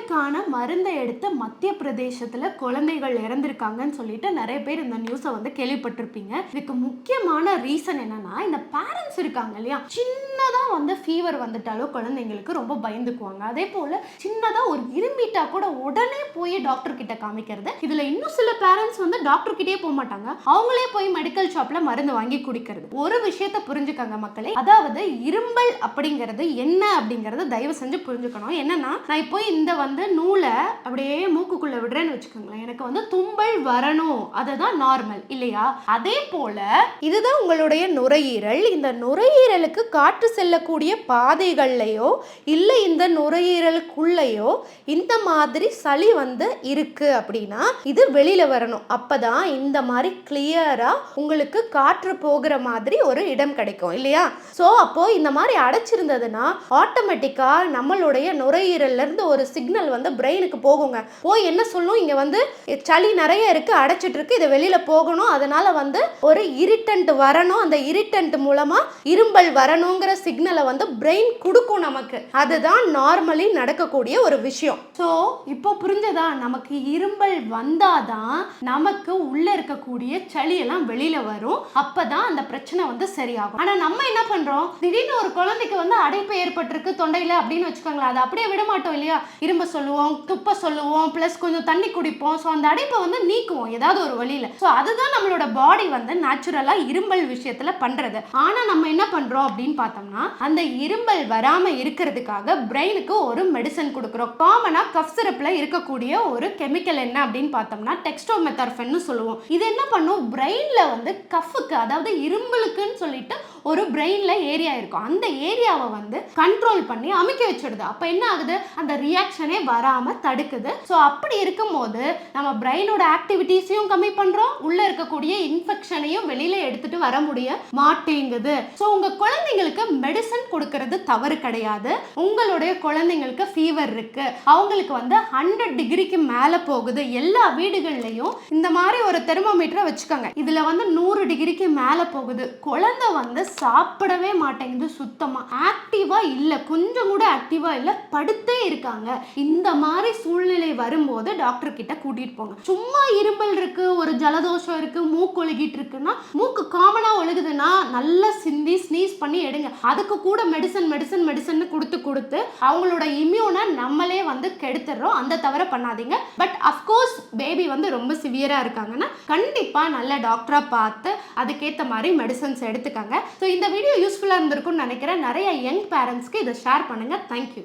கோவிடுக்கான மருந்தை எடுத்து மத்திய பிரதேசத்துல குழந்தைகள் இறந்திருக்காங்கன்னு சொல்லிட்டு நிறைய பேர் இந்த நியூஸை வந்து கேள்விப்பட்டிருப்பீங்க. இதுக்கு முக்கியமான ரீசன் என்னன்னா இந்த பேரண்ட்ஸ் இருக்காங்க இல்லையா? சின்னதா வந்து ஃபீவர் வந்துட்டாலும் குழந்தைங்களுக்கு ரொம்ப பயந்துக்குவாங்க. அதே போல சின்னதா ஒரு இரும்பிட்டா கூட உடனே டாக்டர் கிட்ட காமிக்கிறது. இதுல இன்னும் சில பேரண்ட்ஸ் வந்து டாக்டர் கிட்டே போக மாட்டாங்க. அவங்களே போய் மெடிக்கல் ஷாப்ல மருந்து வாங்கி குடிக்கிறது. ஒரு விஷயத்த புரிஞ்சுக்கங்க மக்களே. அதாவது இரும்பல் அப்படிங்கிறது என்ன அப்படிங்கறத தயவு செஞ்சு புரிஞ்சுக்கணும். என்னன்னா நான் இப்போ இந்த வந்து நூலை அப்படியே மூக்குக்குள்ள விடுறேன்னு வச்சுக்கோங்களேன். எனக்கு வந்து தும்பல் வரணும். அதுதான் நார்மல் இல்லையா? அதே போல இதுதான் உங்களுடைய நுரையீரல். இந்த நுரையீரலுக்கு காற்று செல்லக்கூடிய பாதைகள்லையோ இல்லை இந்த நுரையீரலுக்குள்ளேயோ இந்த மாதிரி சளி வந்து இருக்கு அப்படின்னா இது வெளியில வரணும். அப்பதான் இந்த மாதிரி கிளியரா உங்களுக்கு காற்று போகிற மாதிரி ஒரு இடம் கிடைக்கும் இல்லையா? ஸோ அப்போ இந்த மாதிரி அடைச்சிருந்ததுன்னா ஆட்டோமேட்டிக்கா நம்மளுடைய நுரையீரல்ல இருந்து ஒரு சிக்னல் வந்து பிரெயினுக்கு போகுங்க. போய் என்ன சொல்லும்? இங்க வந்து சளி நிறைய இருக்கு அடைச்சிட்டு இருக்கு இது வெளியில போகணும். அதனால வந்து ஒரு இரிட்டன்ட் வரணும். அந்த இரிட்டன்ட் மூலமா இரும்பல் வரணுங்கிற சிக்னலை வந்து பிரெயின் கொடுக்கும் நமக்கு. அதுதான் நார்மலி நடக்கக்கூடிய ஒரு விஷயம். ஸோ இப்போ புரிஞ்சதா நமக்கு இரும்பல் வந்தாதான் நமக்கு உள்ள இருக்கக்கூடிய சளி எல்லாம் வெளியில வரும். அப்பதான் அந்த பிரச்சனை வந்து சரியாகும். ஆனா நம்ம என்ன பண்றோம்? திடீர்னு ஒரு குழந்தைக்கு வந்து அடைப்பு ஏற்பட்டிருக்கு தொண்டையில அப்படின்னு வச்சுக்கோங்களேன். அதை அப்படியே விட மாட்டோம் இல்லையா? இரும்ப சொல்லுவோம் துப்ப சொல்லுவோம் ப்ளஸ் கொஞ்சம் தண்ணி குடிப்போம். ஸோ அந்த அடைப்பை வந்து நீக்குவோம் ஏதாவது ஒரு வழியில. ஸோ அதுதான் நம்மளோட பாடி வந்து நேச்சுரலா இரும்பல் விஷயத்துல பண்றது. ஆனா நம்ம என்ன பண்றோம் அப்படின்னு பார்த்தோம்னா அந்த இரும்பல் வராம இருக்கிறதுக்காக பிரெயினுக்கு ஒரு மெடிசன் கொடுக்குறோம். காமனா கஃப் சிரப்ல இருக்கக்கூடிய ஒரு கெமிக்கல் என்ன அப்படின்னு பார்த்தோம்னா டெக்ஸ்டோமெத்தார்ஃபன்னு சொல்லுவோம். இது என்ன பண்ணும்? பிரெயினில் வந்து கஃபுக்கு அதாவது இரும்பலுக்குன்னு சொல்லிட்டு ஒரு பிரெயினில் ஏரியா இருக்கும். அந்த ஏரியாவை வந்து கண்ட்ரோல் பண்ணி அமைக்க வச்சிடுது. அப்போ என்ன ஆகுது? அந்த ரியாக்ஷனே வராமல் தடுக்குது. ஸோ அப்படி இருக்கும்போது நம்ம பிரெயினோட ஆக்டிவிட்டீஸையும் கம்மி பண்ணுறோம் உள்ளே இருக்கக்கூடிய இன்ஃபெக்ஷனையும் வெளியில எடுத்துகிட்டு வர முடிய மாட்டேங்குது. ஸோ உங்க குழந்தைங்களுக்கு மெடிசன் கொடுக்கறது தவறு கிடையாது. உங்களுடைய குழந்தைங்களுக்கு ஃபீவர் இருக்கு. அவங்களுக்கு வந்து ஹண்ட்ரட் டிகிரிக்கு மேலே போகுது. எல்லா வீடுகள்லையும் இந்த மாதிரி ஒரு தெர்மோமீட்டரை வச்சுக்கோங்க. இதுல வந்து நூறு டிகிரிக்கு மேல போகுது. குழந்தை வந்து சாப்பிடவே மாட்டேங்குது சுத்தமா. ஆக்டிவா இல்ல. கொஞ்சம் கூட ஆக்டிவா இல்ல. படுத்தே இருக்காங்க. இந்த மாதிரி சூழ்நிலை வரும்போது டாக்டர் கிட்ட கூட்டிட்டு போங்க. சும்மா இரும்பல் இருக்கு ஒரு ஜலதோஷம் இருக்கு மூக்கு ஒழுகிட்டு இருக்குன்னா மூக்கு காமனாக அழுகுதுன்னா நல்லா சிந்தி ஸ்னீஸ் பண்ணி எடுங்க. அதுக்கு கூட மெடிசன் மெடிசன் மெடிசன் கொடுத்து கொடுத்து அவங்களோட இம்யூனை நம்மளே வந்து கெடுத்துடுறோம். அந்த தவிர பண்ணாதீங்க. பட் அஃப்கோர்ஸ் பேபி வந்து ரொம்ப சிவியராக இருக்காங்கன்னா கண்டிப்பாக நல்ல டாக்டராக பார்த்து அதுக்கேற்ற மாதிரி மெடிசன்ஸ் எடுத்துக்காங்க. ஸோ இந்த வீடியோ யூஸ்ஃபுல்லாக இருந்திருக்கும்னு நினைக்கிறேன். நிறைய யங் பேரண்ட்ஸ்க்கு இதை ஷேர் பண்ணுங்கள் தேங்க்யூ